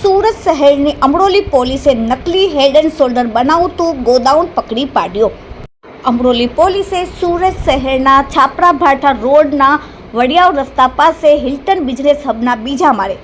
સુરત શહેરની અમરોલી પોલીસે નકલી હેડ એન્ડ શોલ્ડર બનાવતું ગોદાઉન પકડી પાડ્યો. અમરોલી પોલીસે સુરત શહેરના છાપરા ભાઠા રોડના વડિયાવ રસ્તા પાસે હિલ્ટન બિઝનેસ હબના બીજા માળે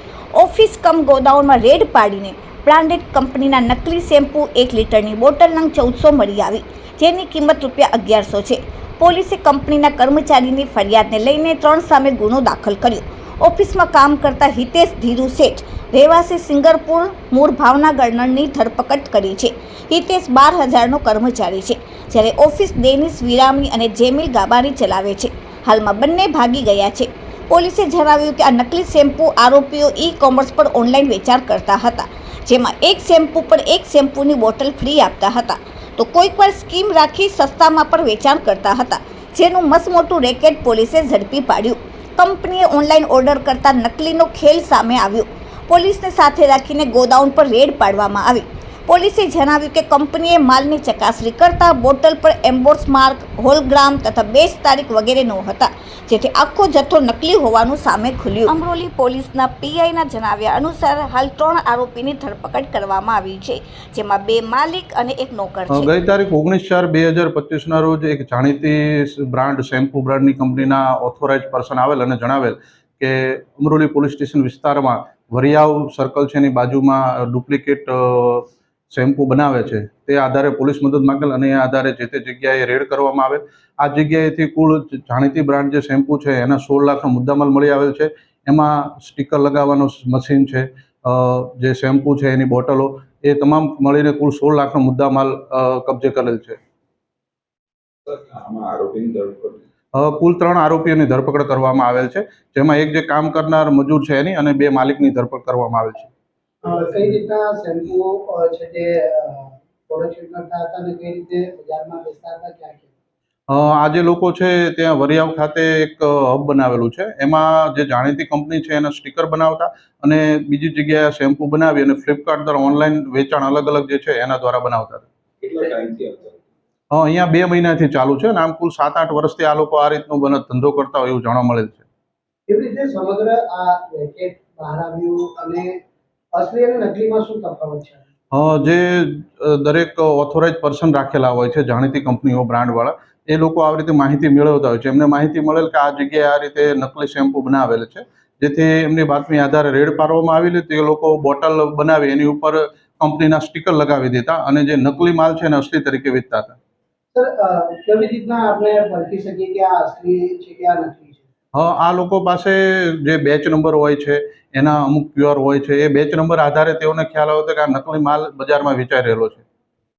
ઓફિસ કમ ગોદાઉનમાં રેડ પાડીને બ્રાન્ડેડ કંપનીના નકલી શેમ્પૂ એક લીટરની બોટલ નંગ ચૌદસો મળી આવી, જેની કિંમત રૂપિયા અગિયારસો છે. પોલીસે કંપનીના કર્મચારીની ફરિયાદને લઈને ત્રણ સામે ગુનો દાખલ કર્યો. ઓફિસમાં કામ કરતા હિતેશ ધીરુ શેઠ. રહેવાસી સિંગરપુર મૂળ ભાવનગરની ધરપકડ કરી છે. હિતેશ બાર હજારનો કર્મચારી છે, જ્યારે ઓફિસ ડેનિસ વિરામી અને જેમિલ ગાબારી ચલાવે છે. હાલમાં બંને ભાગી ગયા છે. પોલીસે જણાવ્યું કે આ નકલી શેમ્પૂ આરોપીઓ ઈ કોમર્સ પર ઓનલાઈન વેચાણ કરતા હતા, જેમાં એક શેમ્પૂ પર એક શેમ્પૂની બોટલ ફ્રી આપતા હતા. તો કોઈકવાર સ્કીમ રાખી સસ્તામાં પણ વેચાણ કરતા હતા, જેનું મસમોટું રેકેટ પોલીસે ઝડપી પાડ્યું. કંપનીએ ઓનલાઈન ઓર્ડર કરતા નકલીનો ખેલ સામે આવ્યો. પોલીસને સાથે રાખીને ગોડાઉન પર રેડ પાડવામાં આવી. પોલીસે જણાવ્યું કે કંપનીએ માલની ચકાસણી કરતા બોટલ પર એમ્બોર્સ માર્ક હોલગ્રામ તથા બેસ તારીખ વગેરે ન હતા જેથી આખો જથ્થો નકલી હોવાનું સામે ખુલ્યું. અમરોલી પોલીસના પીઆઈના જણાવ્યા અનુસાર હાલ ત્રણ આરોપીની ધરપકડ કરવામાં આવી છે, જેમાં બે માલિક અને એક નોકર છે. ગઈ તારીખ ઓગણીસ ચાર બે હજાર પચીસના રોજ એક જાણીતી બ્રાન્ડ, શેમ્પુ બ્રાન્ડની કંપનીના ઓથોરાઇઝ પર્સન આવેલ અને જણાવેલ કે અમરોલી પોલીસ સ્ટેશન વિસ્તારમાં વરિયાવ સર્કલ છે એની બાજુમાં ડુપ્લિકેટ શેમ્પુ બનાવે છે, તે આધારે પોલીસ મદદ માંગેલ અને એ આધારે જે તે જગ્યાએ રેડ કરવામાં આવેલ. આ જગ્યાએથી કુલ જાણીતી બ્રાન્ડ જે શેમ્પુ છે, એના સોળ લાખનો મુદ્દામાલ મળી આવેલ છે. એમાં સ્ટીકર લગાવવાનું મશીન છે જે શેમ્પુ છે, એની બોટલો, એ તમામ મળીને કુલ સોળ લાખનો મુદ્દામાલ કબજે કરેલ છે. કુલ ત્રણ આરોપીઓની ધરપકડ કરવામાં આવેલ છે, જેમાં એક જે કામ કરનાર મજૂર છે એની અને બે માલિકની ધરપકડ કરવામાં આવેલ છે. કઈ રીતના શેમ્પૂ છે તે પ્રોડક્શન કરતા હતા અને કઈ રીતે બજારમાં વેચતા હતા ક્યાં ક્યાં? અ, આ જે લોકો છે ત્યાં વરિયાવ ખાતે એક હબ બનાવેલું છે. એમાં જે જાણીતી કંપની છે એના સ્ટીકર બનાવતા અને બીજી જગ્યાએ શેમ્પુ બનાવી અને ફ્લિપકાર્ટ દ્વારા ઓનલાઈન વેચાણ અલગ અલગ જે છે એના દ્વારા બનાવતા હતા. અહીંયા બે મહિનાથી ચાલુ છે અને આમ કુલ સાત આઠ વર્ષથી આ લોકો આ રીતનો બને ધંધો કરતા હોય એવું જાણવા મળેલ છે. એવી રીતે સમગ્ર આ રેકેટ બહાર આવ્યું અને અસલી અને નકલીમાં શું તફાવત છે? જે દરેક ઓથોરાઇઝ પર્સન રાખેલા હોય છે જાણીતી કંપનીઓ બ્રાન્ડવાળા એ લોકો આવી રીતે માહિતી મેળવતા હોય છે. એમને માહિતી મળેલ કે આ જગ્યાએ આ રીતે નકલી શેમ્પુ બનાવેલ છે. જેથી એમની બાતમી આધારે રેડ પાડવામાં આવેલી તે લોકો બોટલ બનાવી એની ઉપર કંપનીના સ્ટીકર લગાવી દેતા અને જે નકલી માલ છે એને અસલી તરીકે વેચતા હતા. સર કેવી રીતના આપણે પરખી શકીએ કે આ અસલી છે કે આ નકલી છે આ લોકો પાસે જે બેચ નંબર હોય છે, એના અમુક ક્યુઆર હોય છે, એ બેચ નંબર આધારે તેઓને ખ્યાલ આવ્યો હતો કે આ નકલી માલ બજારમાં વેચાઈ રહેલો છે.